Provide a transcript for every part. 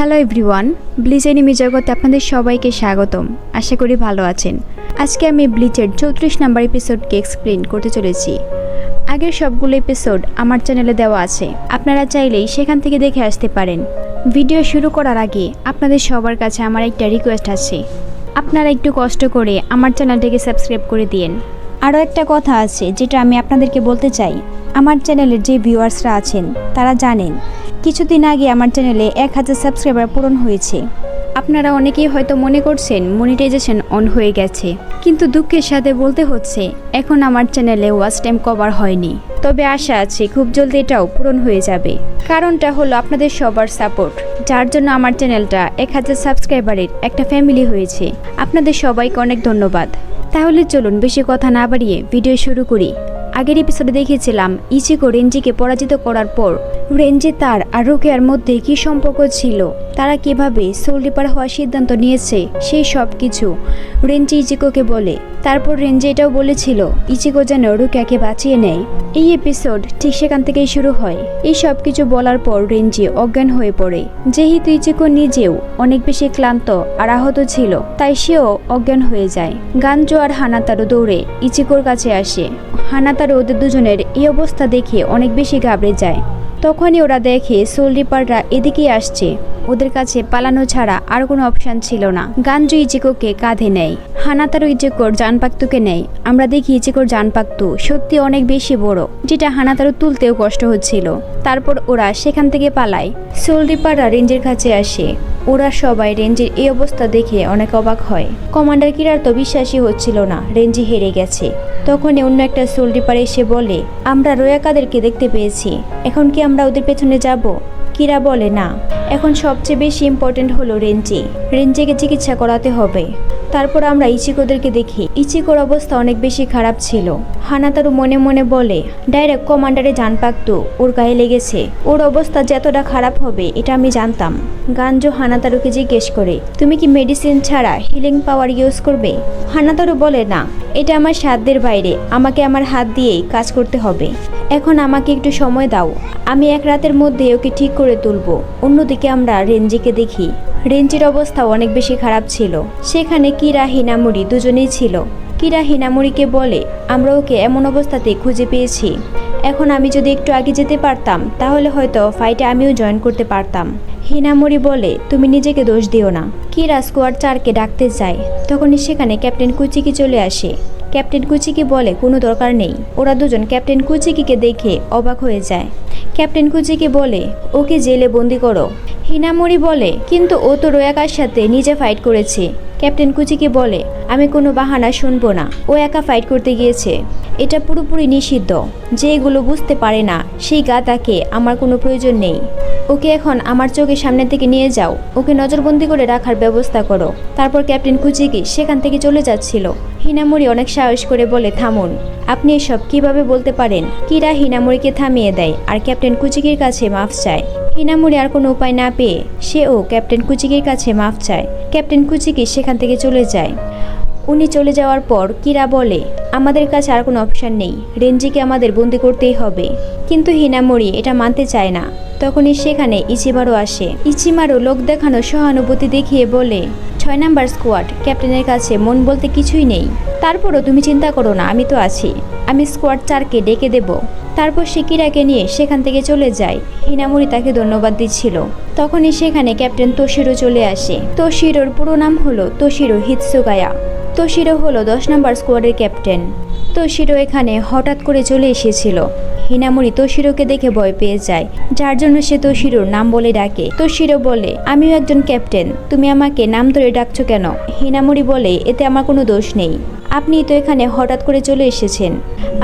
Hello everyone bleach enemy জগতে আপনাদের সবাইকে স্বাগতম। আশা করি ভালো আছেন। আজকে আমি ব্লিচের চৌত্রিশ নাম্বার এপিসোডকে এক্সপ্লেন করতে চলেছি। আগের সবগুলো এপিসোড আমার চ্যানেলে দেওয়া আছে। আপনারা চাইলেই সেখান থেকে দেখে আসতে পারেন। ভিডিও শুরু করার আগে আপনাদের সবার কাছে আমার একটা রিকোয়েস্ট আছে। আপনারা একটু কষ্ট করে আমার চ্যানেলটাকে সাবস্ক্রাইব করে দিন আরও একটা কথা আছে যেটা আমি আপনাদেরকে বলতে চাই। আমার চ্যানেলের যে ভিউয়ার্সরা আছেন, তারা জানেন কিছুদিন আগে আমার চ্যানেলে এক হাজার সাবস্ক্রাইবার পূরণ হয়েছে। আপনারা অনেকেই হয়তো মনে করছেন মনিটাইজেশন অন হয়ে গেছে। কিন্তু দুঃখের সাথে বলতে হচ্ছে, এখন আমার চ্যানেলে ওয়াচ টাইম কভার হয়নি। তবে আশা আছে, খুব জলদি এটাও পূরণ হয়ে যাবে। কারণটা হলো আপনাদের সবার সাপোর্ট যার জন্য আমার চ্যানেলটা এক হাজার সাবস্ক্রাইবারের একটা ফ্যামিলি হয়েছে। আপনাদের সবাইকে অনেক ধন্যবাদ। তাহলে চলুন বেশি কথা না বাড়িয়ে ভিডিও শুরু করি। আগের এপিসোডে দেখেছিলাম ইচিকো রেঞ্জিকে পরাজিত করার পর রেঞ্জি তার আর রোকেয়ার মধ্যে কি সম্পর্ক ছিল, তারা কীভাবে সোল রিপার হওয়ার সিদ্ধান্ত নিয়েছে, সেই সব কিছু রেঞ্জি ইচিকোকে বলে। তারপর রেঞ্জি এটাও বলেছিল ইচিকো যেন রুকিয়াকে বাঁচিয়ে নেয়। এই এপিসোড ঠিক সেখান থেকেই শুরু হয়। এই সব কিছু বলার পর রেঞ্জি অজ্ঞান হয়ে পড়ে। যেহেতু ইচিকো নিজেও অনেক বেশি ক্লান্ত আর আহত ছিল, তাই সেও অজ্ঞান হয়ে যায়। গানজো আর হানাতারও দৌড়ে ইচিকোর কাছে আসে। হানাতারও ওদের দুজনের এই অবস্থা দেখে অনেক বেশি ঘাবড়ে যায়। তখনই ওরা দেখে সোল রিপাররা এদিকেই আসছে। ওদের কাছে পালানো ছাড়া আর কোনো অপশন ছিল না। গানজু ইচিকোকে কাঁধে নেয়। হানাতারও ইচিকোর জানপাক্তুকে নেয়। আমরা দেখি ইচিকোর জানপাক্তু সত্যি অনেক বেশি বড়, যেটা হানাতারও তুলতেও কষ্ট হচ্ছিল। তারপর ওরা সেখান থেকে পালায়। সোল রিপাররা রেঞ্জের কাছে আসে। ওরা সবাই রেঞ্জের এই অবস্থা দেখে অনেক অবাক হয়। কমান্ডার কিরার তো বিশ্বাসই হচ্ছিল না রেঞ্জি হেরে গেছে। তখনই অন্য একটা সোল রিপার এসে বলে, আমরা রোয়াকাদেরকে দেখতে পেয়েছি, এখন কি আমরা ওদের পেছনে যাব? কিরা বলে, না, এখন সবচেয়ে বেশি ইম্পর্টেন্ট হলো রেঞ্জি। রেঞ্জিকে চিকিৎসা করাতে হবে। তারপর আমরা ইচিকোদেরকে দেখি। ইচিকোর অবস্থা অনেক বেশি খারাপ ছিল। হানাতারু মনে মনে বলে, ডাইরেক্ট কমান্ডারে জান পাকতো, ওর গায়ে লেগেছে। ওর অবস্থা যতটা খারাপ হবে, এটা আমি জানতাম। গাঞ্জো হানাতারুকে জিজ্ঞেস করে, তুমি কি মেডিসিন ছাড়া হিলিং পাওয়ার ইউজ করবে? হানাতারু বলে, না, এটা আমার সাধ্যের বাইরে। আমাকে আমার হাত দিয়েই কাজ করতে হবে। এখন আমাকে একটু সময় দাও। আমি এক রাতের মধ্যে ওকে ঠিক করে তুলবো। অন্যদিকে আমরা রেঞ্জিকে দেখি। রেঞ্জির অবস্থা অনেক বেশি খারাপ ছিল। সেখানে কিরা হিনামুরি দুজনেই ছিল। কিরা হিনামুরিকে বলে, আমরা ওকে এমন অবস্থাতে খুঁজে পেয়েছি। এখন আমি যদি একটু আগে যেতে পারতাম, তাহলে হয়তো ফাইটে আমিও জয়েন করতে পারতাম। হিনামুরি বলে, তুমি নিজেকে দোষ দিও না। কিরা স্কোয়াড চারকে ডাকতে যায়। তখনই সেখানে ক্যাপ্টেন কুচিকি চলে আসে। ক্যাপ্টেন কুচিকি বলে, কোনো দরকার নেই। ওরা দুজন ক্যাপ্টেন কুচিকিকে দেখে অবাক হয়ে যায়। ক্যাপ্টেন কুচিকি বলে, ওকে জেলে বন্দি করো। হিনামুরি বলে, কিন্তু ও তো রয়াকার সাথে নিজে ফাইট করেছে। ক্যাপ্টেন কুচিকি বলে, আমি কোনো বাহানা শুনব না। ও একা ফাইট করতে গিয়েছে। এটা পুরোপুরি নিষিদ্ধ। যে এগুলো বুঝতে পারে না, সেই গাতাকে আমার কোনো প্রয়োজন নেই। ওকে এখন আমার চোখের সামনে থেকে নিয়ে যাও। ওকে নজরবন্দি করে রাখার ব্যবস্থা করো। তারপর ক্যাপ্টেন কুচিকি সেখান থেকে চলে যাচ্ছিল। হিনামুরি অনেক সাহস করে বলে, থামুন। আপনি এসব কীভাবে বলতে পারেন? কিরা হিনামুরিকে থামিয়ে দেয়? আর ক্যাপ্টেন কুচিকির কাছে মাফ চায়। হিনামুরি আর কোনো উপায় না পেয়ে সেও ক্যাপ্টেন কুচিকির কাছে মাফ চায়। ক্যাপ্টেন কুচিকি সেখান থেকে চলে যায়। উনি চলে যাওয়ার পর কিরা বলে, আমাদের কাছে আর কোনো অপশান নেই। রেঞ্জিকে আমাদের বন্দি করতেই হবে। কিন্তু হিনামরি এটা মানতে চায় না। তখনই সেখানে ইচিমারও আসে। ইচিমারও লোক দেখানো সহানুভূতি দেখিয়ে বলে ছয় নাম্বার স্কোয়াড ক্যাপ্টেনের কাছে মন বলতে কিছুই নেই। তারপরও তুমি চিন্তা করো না, আমি তো আছি। আমি স্কোয়াড চারকে ডেকে দেব। তারপর সে কিরাকে নিয়ে সেখান থেকে চলে যায়। হিনামুরি তাকে ধন্যবাদ দিচ্ছিল। তখনই সেখানে ক্যাপ্টেন তোশিরো চলে আসে। তোশিরোর পুরো নাম হলো তোশিরো হিৎসুগায়া তোশিরো হলো দশ নম্বর স্কোয়াডের ক্যাপ্টেন তোশিরো এখানে হঠাৎ করে চলে এসেছিল। হিনামুরি তোশিরোকে দেখে ভয় পেয়ে যায়, যার জন্য সে তোশিরোর নাম বলে ডাকে। তোশিরো বলে, আমিও একজন ক্যাপ্টেন তুমি আমাকে নাম ধরে ডাকছো কেন? হিনামুরি বলে, এতে আমার কোনো দোষ নেই। আপনি তো এখানে হঠাৎ করে চলে এসেছেন।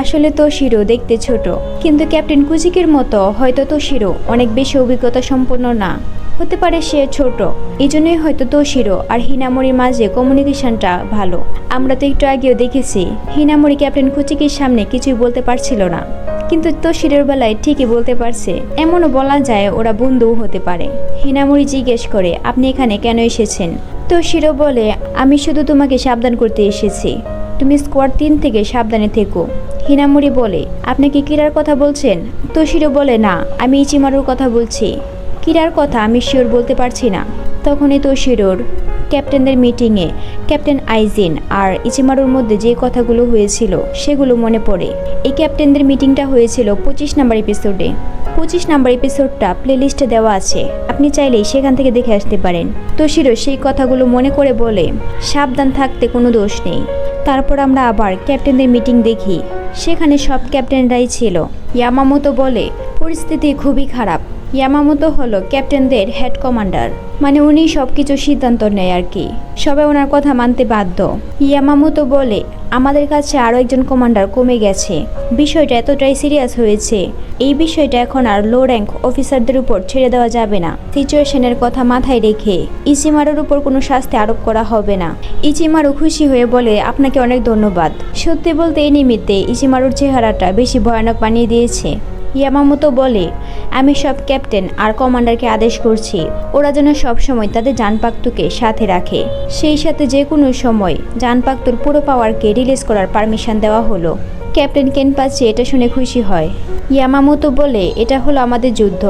আসলে তোশিরো দেখতে ছোট, কিন্তু ক্যাপ্টেন কুজিকের মতো হয়তো তোশিরো অনেক বেশি অভিজ্ঞতা সম্পন্ন না। হতে পারে সে ছোট। এই জন্যই হয়তো তোশিরো আর হিনামরির মাঝে কমিউনিকেশনটা ভালো। আমরা তো একটু আগেও দেখেছি, হিনামরি ক্যাপ্টেন কুচিকির সামনে কিছুই বলতে পারছিল না। কিন্তু তোশিরের বেলায় ঠিকই বলতে পারছে, এমনও বলা যায় ওরা বন্ধুও হতে পারে। হিনামরি জিজ্ঞেস করে, আপনি এখানে কেন এসেছেন? তোশিরো বলে, আমি শুধু তোমাকে সাবধান করতে এসেছি। তুমি স্কোয়াড তিন থেকে সাবধানে থেকো। হিনামুরি বলে আপনি কি কিরার কথা বলছেন? তোশিরো বলে, না, আমি ইচিমারুর কথা বলছি। কিরার কথা আমি শিওর বলতে পারছি না। তখনই তো শিরোর, ক্যাপ্টেনদের মিটিংয়ে, ক্যাপ্টেন আইজিন আর ইচিমারুর মধ্যে যে কথাগুলো হয়েছিল, সেগুলো মনে পড়ে। এই ক্যাপ্টেনদের মিটিংটা হয়েছিল পঁচিশ নাম্বার এপিসোডে পঁচিশ নাম্বার এপিসোডটা প্লেলিস্টে দেওয়া আছে। আপনি চাইলেই সেখান থেকে দেখে আসতে পারেন। তোশিরো সেই কথাগুলো মনে করে বলে, সাবধান থাকতে কোনো দোষ নেই। তারপর আমরা আবার ক্যাপ্টেনদের মিটিং দেখি। সেখানে সব ক্যাপ্টেনরাই ছিল। ইয়ামামতো বলে, পরিস্থিতি খুবই খারাপ। ইয়ামামতো হলো ক্যাপ্টেনদের হেড কমান্ডার। মানে উনি সব কিছু সিদ্ধান্ত নেয় আর কি। সবাই ওনার কথা মানতে বাধ্য। ইয়ামামতো বলে, আমাদের কাছে আরও একজন কমান্ডার কমে গেছে। বিষয়টা এতটাই সিরিয়াস হয়েছে। এই বিষয়টা এখন আর লো র্যাঙ্ক অফিসারদের উপর ছেড়ে দেওয়া যাবে না। সিচুয়েশনের কথা মাথায় রেখে ইচিমারুর উপর কোনো শাস্তি আরোপ করা হবে না। ইচিমারু খুশি হয়ে বলে, আপনাকে অনেক ধন্যবাদ। সত্যি বলতে এই নিমিত্তে ইচিমারুর চেহারাটা বেশি ভয়ানক বানিয়ে দিয়েছে। ইয়ামামতো বলে, আমি সব ক্যাপ্টেন আর কমান্ডারকে আদেশ করছি। ওরা যেন সবসময় তাদের জানপাক্তুকে সাথে রাখে। সেই সাথে যে কোনো সময় জানপাক্তুর পুরো পাওয়ারকে রিলিজ করার পারমিশন দেওয়া হলো। ক্যাপ্টেন কেনপাচি এটা শুনে খুশি হয়। ইয়ামামতো বলে, এটা হলো আমাদের যুদ্ধ।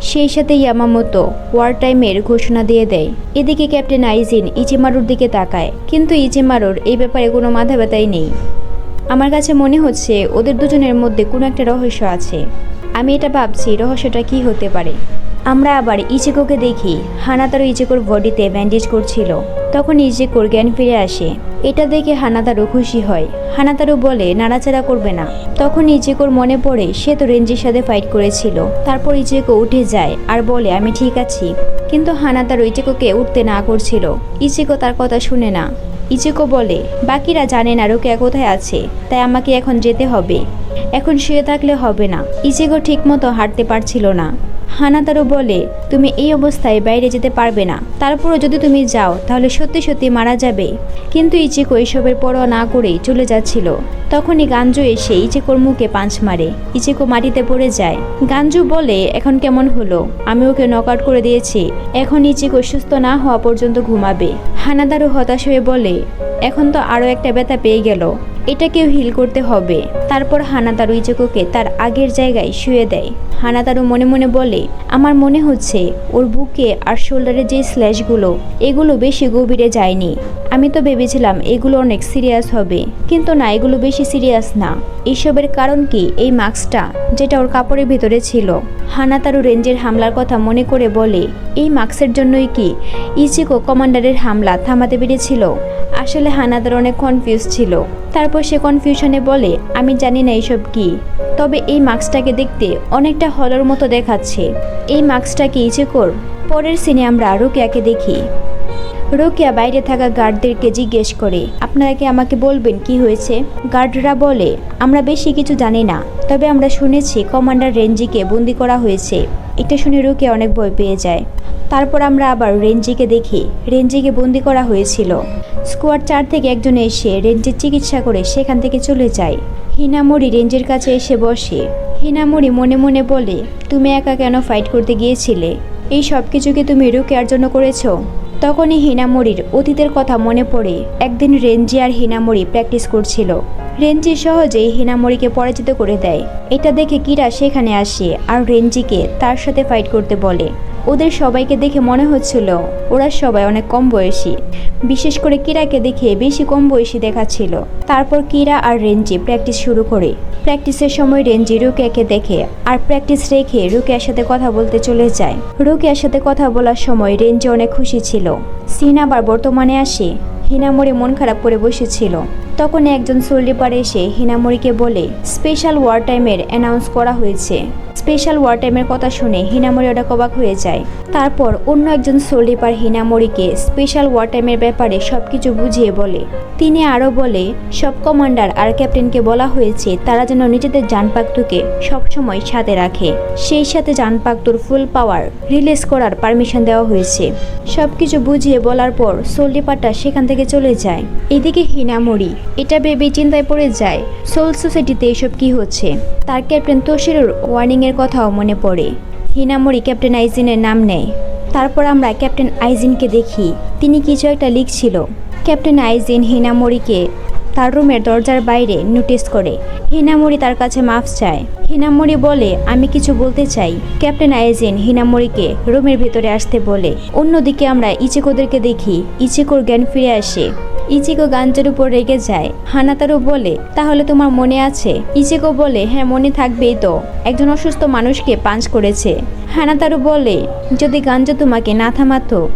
সেই সাথে ইয়ামামতো ওয়ার টাইমের ঘোষণা দিয়ে দেয়। এদিকে ক্যাপ্টেন আইজিন ইচিমারুর দিকে তাকায়, কিন্তু ইচিমারুর এই ব্যাপারে কোনো মাথা ব্যথাই নেই। আমার কাছে মনে হচ্ছে ওদের দুজনের মধ্যে কোনো একটা রহস্য আছে। আমি এটা ভাবছি, রহস্যটা কি হতে পারে? আমরা আবার ইচেকোকে দেখি। হানাতারু ইচিকোর বডিতে ব্যান্ডেজ করছিল। তখন ইচিকোর জ্ঞান ফিরে আসে। এটা দেখে হানাতারু খুশি হয়। হানাতারু বলে, নাড়াচাড়া করবে না। তখন ইচিকোর মনে পড়ে, সে তো রেঞ্জির সাথে ফাইট করেছিল। তারপর ইচেকো উঠে যায় আর বলে, আমি ঠিক আছি। কিন্তু হানাতারু ইচিকোকে উঠতে না করছিল। ইচেকো তার কথা শুনে না। ইচিকো বলে বাকিরা জানে না রোকেয়া কোথায় আছে তাই আমাকে এখন যেতে হবে। এখন শুয়ে থাকলে হবে না। ইচিকো ঠিকমতো হাঁটতে পারছিল না। হানাতারও বলে, তুমি এই অবস্থায় বাইরে যেতে পারবে না। তারপরও যদি তুমি যাও, তাহলে সত্যি সত্যি মারা যাবে। কিন্তু ইচিকো এসবের পরোয়া না করেই চলে যাচ্ছিল। তখনই গাঞ্জু এসে ইচিকোর মুখে পাঁচ মারে। ইচিকো মাটিতে পড়ে যায়। গাঞ্জু বলে, এখন কেমন হলো? আমি ওকে নক আউট করে দিয়েছি। এখন ইচিকো সুস্থ না হওয়া পর্যন্ত ঘুমাবে। হানাদারও হতাশ হয়ে বলে, এখন তো আরও একটা ব্যথা পেয়ে গেল। এটাকেও হিল করতে হবে। তারপর হানাদারু ইচিকোকে তার আগের জায়গায় শুয়ে দেয়। হানাদারু মনে মনে বলে, আমার মনে হচ্ছে ওর বুকে আর শোল্ডারে যে স্ল্যাশগুলো, এগুলো বেশি গভীরে যায়নি। আমি তো ভেবেছিলাম এগুলো অনেক সিরিয়াস হবে, কিন্তু না, এগুলো বেশি সিরিয়াস না। এইসবের কারণ কি এই মাস্কটা যেটা ওর কাপড়ের ভিতরে ছিল? হানাতারু রেঞ্জের হামলার কথা মনে করে বলে, এই মাস্কের জন্যই কি ইচিকো কমান্ডারের হামলা থামাতে পেরেছিল? আসলে হানাদার অনেক কনফিউজ ছিল। তারপর সে কনফিউশনে বলে, আমি জানি না এইসব কি। তবে এই মাস্কটাকে দেখতে অনেকটা হলর মতো দেখাচ্ছে। এই মাস্কটা কি কর পরের সিনে আমরা আরও কে দেখি। রোকেয়া বাইরে থাকা গার্ডদেরকে জিজ্ঞেস করে, আপনারা কি আমাকে বলবেন কি হয়েছে? গার্ডরা বলে, আমরা বেশি কিছু জানি না, তবে আমরা শুনেছি কমান্ডার রেঞ্জিকে বন্দি করা হয়েছে। এটা শুনে রোকিয়া অনেক ভয় পেয়ে যায়। তারপর আমরা আবার রেঞ্জিকে দেখি রেঞ্জিকে বন্দি করা হয়েছিল। স্কোয়াড চার থেকে একজন এসে রেঞ্জের চিকিৎসা করে সেখান থেকে চলে যায়। হিনামরি রেঞ্জের কাছে এসে বসে। হিনামরি মনে মনে বলে, তুমি একা কেন ফাইট করতে গিয়েছিলে? এই সব কিছুকে তুমি রুকেয়ার জন্য করেছ? তখনই হিনামরির অতীতের কথা মনে পড়ে। একদিন রেঞ্জি আর হিনামরি প্র্যাকটিস করছিল। রেঞ্জি সহজেই হিনামরিকে পরাজিত করে দেয়। এটা দেখে কিরা সেখানে আসে আর রেঞ্জিকে তার সাথে ফাইট করতে বলে। ওদের সবাইকে দেখে মনে হচ্ছিল ওরা সবাই অনেক কম বয়সী। বিশেষ করে কিরাকে দেখে বেশি কম বয়সী দেখাচ্ছিল। তারপর কিরা আর রেঞ্জি প্র্যাকটিস শুরু করে। প্র্যাকটিসের সময় রেঞ্জি রুকিয়াকে দেখে আর প্র্যাকটিস রেখে রুকিয়ার সাথে কথা বলতে চলে যায়। রুকিয়ার সাথে কথা বলার সময় রেঞ্জি অনেক খুশি ছিল। সিন আবার বর্তমানে আসে। হিনামরি মন খারাপ করে বসেছিল। তখন একজন সোলডিপার এসে হিনামরিকে বলে, স্পেশাল ওয়ার টাইমের অ্যানাউন্স করা হয়েছে। স্পেশাল ওয়ার টাইমের কথা শুনে হিনামরি ওটা কবাক হয়ে যায়। তারপর অন্য একজন সোলডিপার হিনামরিকে স্পেশাল ওয়ার টাইমের ব্যাপারে সব কিছু বুঝিয়ে বলে। তিনি আরও বলে, সব কমান্ডার আর ক্যাপ্টেনকে বলা হয়েছে তারা যেন নিজেদের জানপাক্তুকে সবসময় সাথে রাখে। সেই সাথে জানপাক্তুর ফুল পাওয়ার রিলিজ করার পারমিশন দেওয়া হয়েছে। সব কিছু বুঝিয়ে বলার পর সোলডিপারটা সেখান থেকে চলে যায়। এদিকে হিনামরি এটা ভেবে চিন্তায় পড়ে যায়, সোল সোসাইটিতে এসব কি হচ্ছে? তার ক্যাপ্টেন তোশিরুর ওয়ার্নিংয়ের কথাও মনে পড়ে। হিনামরি ক্যাপ্টেন আইজিনের নাম নেয়। তারপর আমরা ক্যাপ্টেন আইজিনকে দেখি। তিনি কিছু একটা লিখছিল। ক্যাপ্টেন আইজিন হিনামরিকে তার রুমের দরজার বাইরে নোটিস করে। হিনামরি তার কাছে মাফ চায়। হিনামরি বলে, আমি কিছু বলতে চাই। ক্যাপ্টেন আইজেন হিনামরিকে রুমের ভেতরে আসতে বলে। অন্যদিকে আমরা ইচিকোদেরকে দেখি। ইচিকোর জ্ঞান ফিরে আসে। ইচিকো গাঞ্জের উপর রেগে যায়। হানাতারু বলে, তাহলে তোমার মনে আছে? ইচিকো বলে হ্যাঁ মনে থাকবেই তো। একজন অসুস্থ মানুষকে পাঞ্চ করেছে। হানাতারু বলে, যদি গাঞ্জা তোমাকে না থামাতো,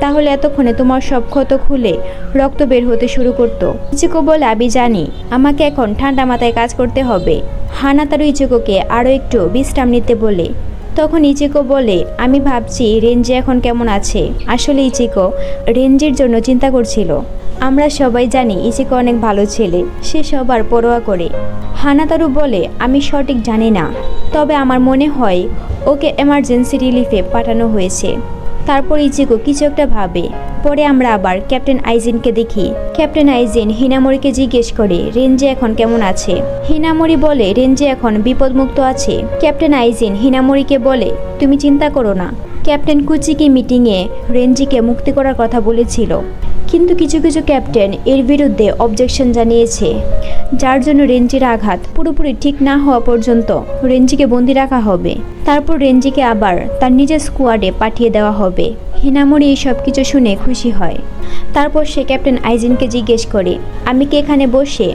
তাহলে এতক্ষণে তোমার সব ক্ষত খুলে রক্ত বের হতে শুরু করতো। ইচিকো বলে, আমি জানি, আমাকে এখন ঠান্ডা মাথায় কাজ করতে হবে। হানাতারু ইচিকোকে আরও একটু বিশ্রাম নিতে বলে তখন ইচিকো বলে, আমি ভাবছি রেঞ্জি এখন কেমন আছে। আসলে ইচিকো রেঞ্জির জন্য চিন্তা করছিল। আমরা সবাই জানি ইচিকো অনেক ভালো ছেলে, সে সবার পরোয়া করে। হানাতারু বলে, আমি সঠিক জানি না। তবে আমার মনে হয় ওকে এমার্জেন্সি রিলিফে পাঠানো হয়েছে। তারপর ইচিকো কিছু একটা ভাবে। পরে আমরা আবার ক্যাপ্টেন আইজিনকে দেখি। ক্যাপ্টেন আইজিন হিনামরিকে জিজ্ঞেস করে, রেঞ্জে এখন কেমন আছে? হিনামরি বলে, রেঞ্জে এখন বিপদমুক্ত আছে। ক্যাপ্টেন আইজিন হিনামরিকে বলে, তুমি চিন্তা করো না। ক্যাপ্টেন কুচিকি মিটিংয়ে রেঞ্জিকে মুক্তি করার কথা বলেছিল। কিন্তু কিছু কিছু ক্যাপ্টেন এর বিরুদ্ধে অবজেকশন জানিয়েছে, যার জন্য রেঞ্জির আঘাত পুরোপুরি ঠিক না হওয়া পর্যন্ত রেঞ্জিকে বন্দি রাখা হবে। তারপর রেঞ্জিকে আবার তার নিজের স্কোয়াডে পাঠিয়ে দেওয়া হবে। হিনামরি এই সব কিছু শুনে খুশি হয়। তারপর সে ক্যাপ্টেন আইজিনকে জিজ্ঞেস করে, আমি কি এখানে বসে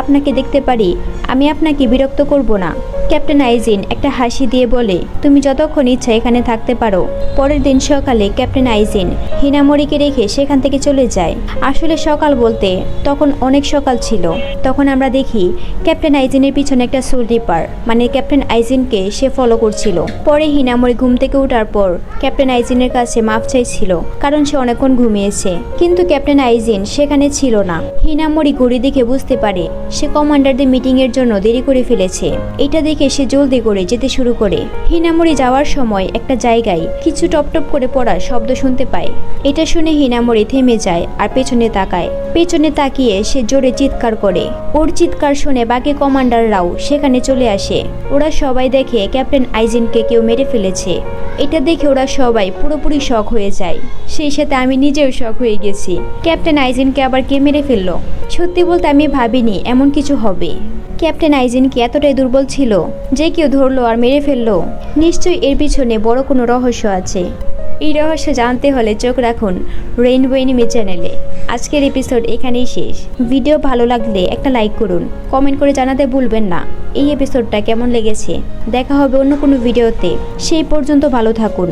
আপনাকে দেখতে পারি? আমি আপনাকে বিরক্ত করব না। ক্যাপ্টেন আইজিন একটা হাসি দিয়ে বলে, তুমি যতক্ষণ ইচ্ছা এখানে থাকতে পারো। পরের দিন সকালে ক্যাপ্টেন আইজিন হিনামরিকে রেখে সেখান থেকে চলে যায়। আসলে সকাল বলতে তখন অনেক সকাল ছিল। তখন আমরা দেখি ক্যাপ্টেন আইজিনের পিছনে একটা সোল রিপার মানে ক্যাপ্টেন আইজিনকে সে ফলো করছিল। পরে হিনামরি ঘুম থেকে ওঠার পর ক্যাপ্টেন আইজিনের কাছে মাফ চাইছিল, কারণ সে অনেকক্ষণ ঘুমিয়েছে। কিন্তু ক্যাপ্টেন আইজিন সেখানে ছিল না। হিনামরি ঘড়ি দেখে বুঝতে পারে, সে কমান্ডারদের মিটিং এর জন্য দেরি করে ফেলেছে। এটা দেখে সে জলদি করে যেতে শুরু করে। হিনামরি যাওয়ার সময় একটা জায়গায় কিছু টপ টপ করে পড়ার শব্দ শুনতে পায়। এটা শুনে হিনামরি থেমে যায় আর পেছনে তাকায়। পেছনে তাকিয়ে সে জোরে চিৎকার করে। ওর চিৎকার শুনে বাকি কমান্ডাররাও সেখানে চলে আসে। ওরা সবাই দেখে ক্যাপ্টেন আইজিনকে কেউ মেরে ফেলেছে। এটা দেখে ওরা সবাই পুরোপুরি শখ হয়ে যায়। সেই সাথে আমি নিজেও শখ হয়ে গেছি। ক্যাপ্টেন আইজিনকে আবার কে মেরে ফেলল? সত্যি বলতে আমি ভাবিনি এমন কিছু হবে। ক্যাপ্টেন আইজিন কি এতটাই দুর্বল ছিল? যে কেউ ধরলো আর মেরে ফেলল? নিশ্চয়ই এর পিছনে বড় কোনো রহস্য আছে। এই রহস্য জানতে হলে চোখ রাখুন রেইনবো এনিমি চ্যানেলে। আজকের এপিসোড এখানেই শেষ। ভিডিও ভালো লাগলে একটা লাইক করুন। কমেন্ট করে জানাতে ভুলবেন না। এই এপিসোডটা কেমন লেগেছে? দেখা হবে অন্য কোনো ভিডিওতে। সেই পর্যন্ত ভালো থাকুন।